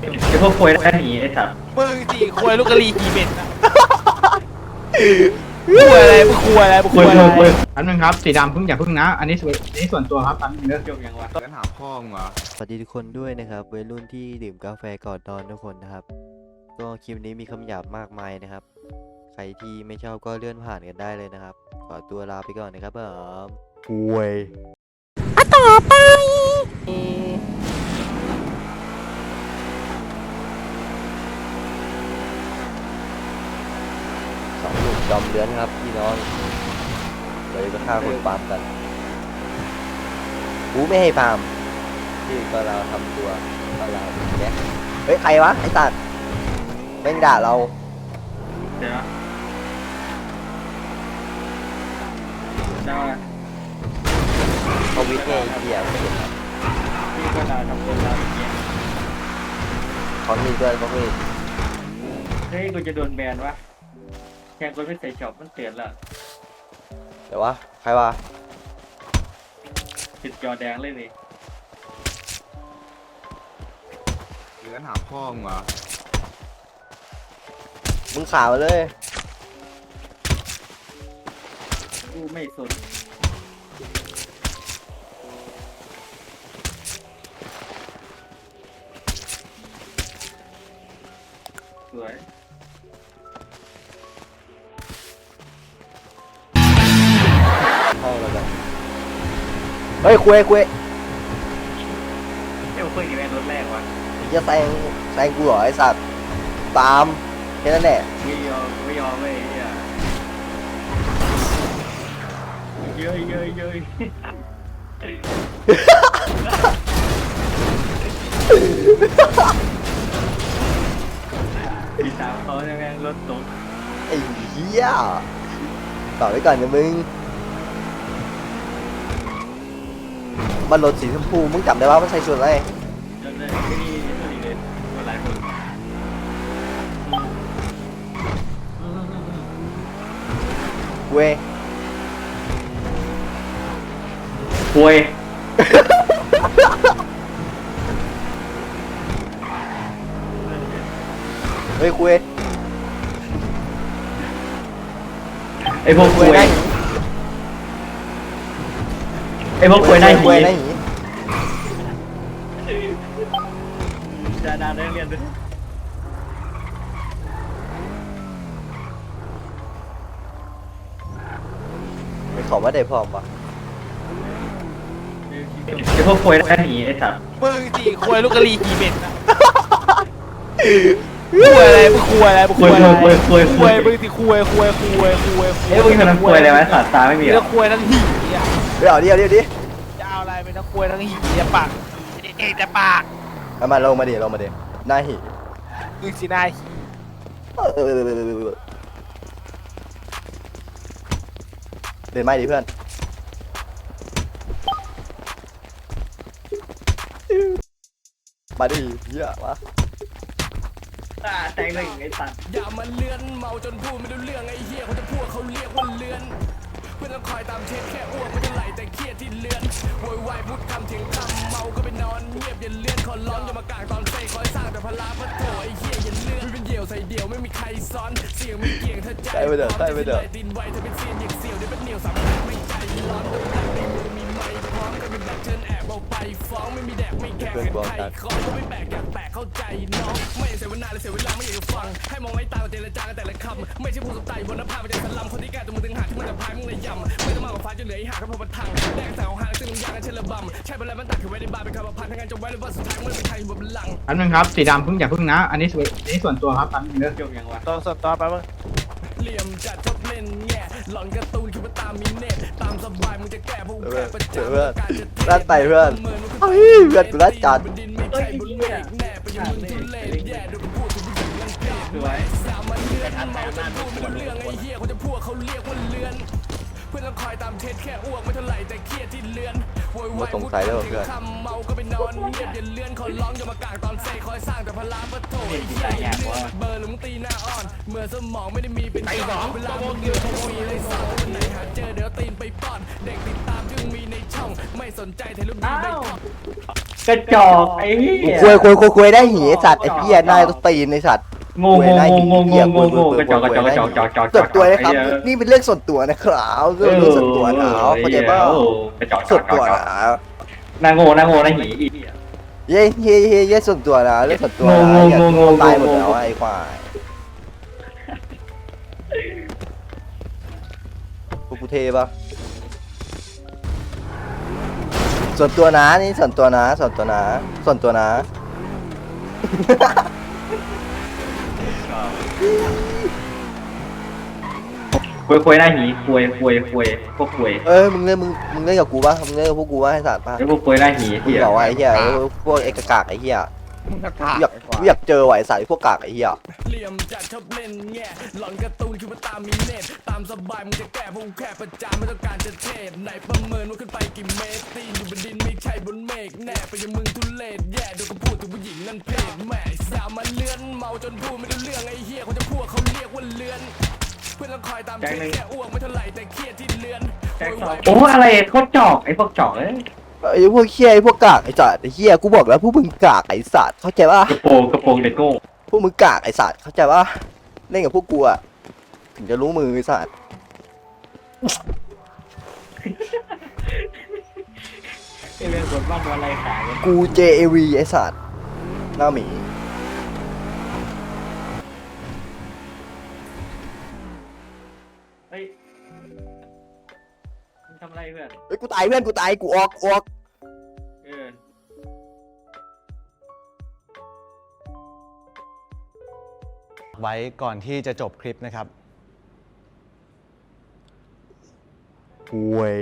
ไอพวกควยได้หนีไอ้สัตว์มึงสี่ควยลูกกะลีหีเบ็ดนะควยอะไรมึงควยอะไรมึงคคววยยคอะไรวยควยอันนึงครับสีดำเพิ่งอย่าเพิ่งนะ อันนี้ส่วนอันนี้ส่วนตัวครับอันนึงเด้อจบยังวะเดินหาพ่อมึงเหรอสวัสดีทุกคนด้วยนะครับวัยรุ่นที่ดื่มกาแฟก่อนนอนทุกคนนะครับ ก็คลิปนี้มีคำหยาบมากมายนะครับ ใครที่ไม่ชอบก็เลื่อนผ่านกันได้เลยนะครับ ขอตัวลาไปก่อนนะครับผมป่วยสองหนุ่มจ อมเลื้อนครับพี่น้องเลยไปฆ่าคนฟาร์มกันกูไม่ให้ฟาร์มที่ก็เราทำตัวก็เราเนี่ยเฮ้ยใครวะไอ้สัตว์แม่งด่าเราเดี๋ยวนะเจ้าเขาวิทย์ไงไอ้เหี้ยไม่เห็นเหรอพี่ก็ด่าทำคนด่าอย่างเงี้ยเขามีด้วยเขามีเฮ้ยกูจะโดนแบนวะ แค่กูไม่ใส่ช็อปมันเตือนละเดี๋ยววะใครวะติดจอแดงเลยดิเดินหาพ่อมึงเหรอมึงข่าวมาเลย กูไม่สนสวย เฮ้ยคุยคุยเอ้ยคุยกับแม่รถแรกวะจะแซงแซงกูเหรอไอ้สัตว์ตามแค่นั้นแหละไม่ยอมไม่ยอมเว้ยไอ้เหี้ยเย้ยเย้ยเย้ยพี่สาวเขาจะแม่งรถตกไอ้เหี้ยต่อไว้ก่อนนะมึง มันรถสีชมพูมึงจำได้ว่ามันใส่ชุดอะไรจนเลยไม่มีตัวนี้เลยตัวหลายคนเว้ยป่วยเฮ้ยคุยไอพวกป่วยได้ ไอพวกป่วยได้คุหียได้หีดาดาได้เรียนด้วยไม่ขอว่าได้พร้อมวะไอพวกป่วยได้หีไอสัตว์มึงสี่ควยลูกกะลีหีเบ็ดนะ ควยอะไรมึงควยอะไรมึงควยอะไรควยมึงสี่ควยควยควยควยเอ้ยมึงเป็นนักป่วยอะไรวะสัตว์ตาไม่มีเหรอควยทั้งหีอะเดี๋ยวเดี๋ยวเดี๋ยวดิจะเอาอะไรเป็นทั้งควยทั้งหีจะปากเอกจะปากเอามาลงมาดิลงมาดิหน้าหีมึงสินายเออเดินไม่ดิเพื่อนมาดิเหี้ยมา ตาแตงเลยไอสัตว์อย่ามาเลื่อนเมาจนพูดไม่รู้เรื่องไอ้เหี้ยเขาจะพูดเขาเรียกว่าเลื่อน เพื่อนต้องคอยตามเช็ดแค่อ้วกไม่เท่าไหร่แต่เครียดที่เลื่อนโวยวายพูดคำเถียงคำเมาก็ไปนอนเงียบอย่าเลื่อนขอร้องอย่ามากางตอนเซ่คอยสร้างแต่พลาพัดโถไอ้เหี้ยอย่าเลื่อนไม่เป็นเดี่ยวใส่เดี่ยวไม่มีใครซ้อนเสียงไม่เกี่ยงถ้าใจใช่ไปเถอะใช่ไปเถอะดินไวเธอเป็นเสียงอย่างเสี่ยวเดี๋ยวเป็นเหนียวสาม ฟ้องไม่มีแดกไม่แข่งกันไทยของก็ไม่แบกอยากแตกเข้าใจน้องไม่เสียเวลาเลยเสียเวลาไม่อยากจะฟัง ให้มองให้ตาเจรจากันแต่ละคำไม่ใช่พูดกับไตบนหน้าผาไม่ใช่สลัมคนที่แก่ตัวมึงถึงหาที่มันจะพายมึงเลยยำไม่ต้องมากับฟ้าจะเหลือไอ้หาก็พอประทังแดงสาวหางซึ่งยางกันเชลบำใช่เป็นไรมันตัดคือไว้ในบาร์เป็นคำประพันธ์ทางการจงไว้เลยว่าสุดท้ายมันเป็นไทยบนหลังอันนึงครับสีดำเพิ่งอย่าเพิ่งนะ อันนี้ส่วนอันนี้ส่วนตัวครับอันนึงเด้อจบยังวะตัวส่วนตัวไปมึงเหลี่ยมจัดชอบเล่นแง่ หลอนการ์ตูนคิดว่าตามมีเน็ตตามสบายมึงจะแก้พวกแก้ประจำเพื่อนการจะเทรัดไปเพื่อนเหมือนมึงเฮ้ยเพื่อนกูรัดจัดบนดินไม่ใช่บนเมฆแน่ไปอยังมึงทุเล่แย่ดูกูพูดถึงผู้หญิงรังเกียจสวยสามันเลื่อนเมาจนพูดไม่รู้เรื่องไอ้เหี้ยเขาจะพูดเขาเรียกว่าเลื่อน เเพื่อนต้องคอยตามเทสแค่อ้วกไม่เท่าไหร่แต่เครียดที่เลือนโวยวายสงสัยแล้วเหรอเพื่อนคำเมาก็ไปนอนเงียบอย่าเลื่อนขอร้องอย่ามากางตอนเซคอยสร้างแต่พลาปะโถไอ้เหี้ยอย่าเลื่อนเบอร์หรือมึงตีหน้าอ่อนเมื่อสมองไม่ได้มีเป็นก้อนเวลามึงเดือดมึงมีเลยสองวันไหนหาเจอเดี๋ยวตีนไปป้อนเด็กติดตามที่มึงมีในช่องไม่สนใจถ่ายรูปดีไปก่อนกระจอกไอ้เหี้ยคุยคุยคุยคุยได้หีไอ้สัตว์ไอ้เหี้ยหน้าต้องตีนไอ้สัตว์ โง่โง่โง่โง่โง่โง่กระจอกกระจอกกระจอกกระจอกกระจอกส่วนตัวนะครับ นี่เป็นเรื่องส่วนตัวนะครับเรื่องส่วนตัวนะเข้าป่ะงงงงงเย้เย้เย้เย้ส่วนตัวนะเรื่องส่วนตัวนะอย่ตายหมดแล้วไอ้ควายพวกกูเทปะส่วนตัวนะนี่ส่วนตัวนะ ส่วนตัวนะ ส่วนตัวนะ คุยคุยหน้าหีคุยคุยคุยพวกคุยเอ้ยมึงเล่นมึงมึงเล่นกับกูปะมึงเล่นกับพวกกูปะให้สัตว์ปะไอ้พวกคุยหน้าหีกูเหี้ยบอกว่าไอ้เหี้ยไอ้พวกไอ้กากากไอ้เหี้ย กูอยากกูอยากเจอว่ะไอ้สัตว์ไอ้พวกกากไอ้เหี้ยเหลี่ยมจัดชอบเล่นแง่หลอนการ์ตูนคิดว่าตามมีเน็ตตามสบายมึงจะแก้พวกกูแค่ประจานไม่ต้องการจะเทศไหนประเมินว่าขึ้นไปกี่เมตรตีนอยู่บนดินไม่ใช่บนเมฆแน่ไปยังมึงทุเลศแย่ดูก็พูดถึงผู้หญิงนั่นเพศแหม่สาวมาเลื่อนเมาจนพูดไม่รู้เรื่องไอ้เหี้ยคนจะพูดเขาเรียกว่าเลื่อน เพื่อนต้องคอยตามเทสแค่อ้วกไม่เท่าไหร่แต่เครียดที่เลื่อนโวยวายโอ้อะไรโคตรจอกไอ้พวกจอกเอ้ย ไอ้พวกเหี้ยไอ้พวกกากไอ้สัตว์ไอ้เหี้ยกูบอกแล้วพวกมึงกากไอ้สัตว์เข้าใจปะกระโปรงกระโปรงเด็กโง่พวกมึงกากไอ้สัตว์เข้าใจปะเล่นกับพวกกูอะถึงจะรู้มือไอ้สัตว์ไอ้เรื่องบนบ้านอะไรขายกันกู JAV ไอ้สัตว์หน้าหมี เฮ้ยกูตายเพื่อนกูตายกูออกออกเออไว้ก่อนที่จะจบคลิปนะครับ ห่วย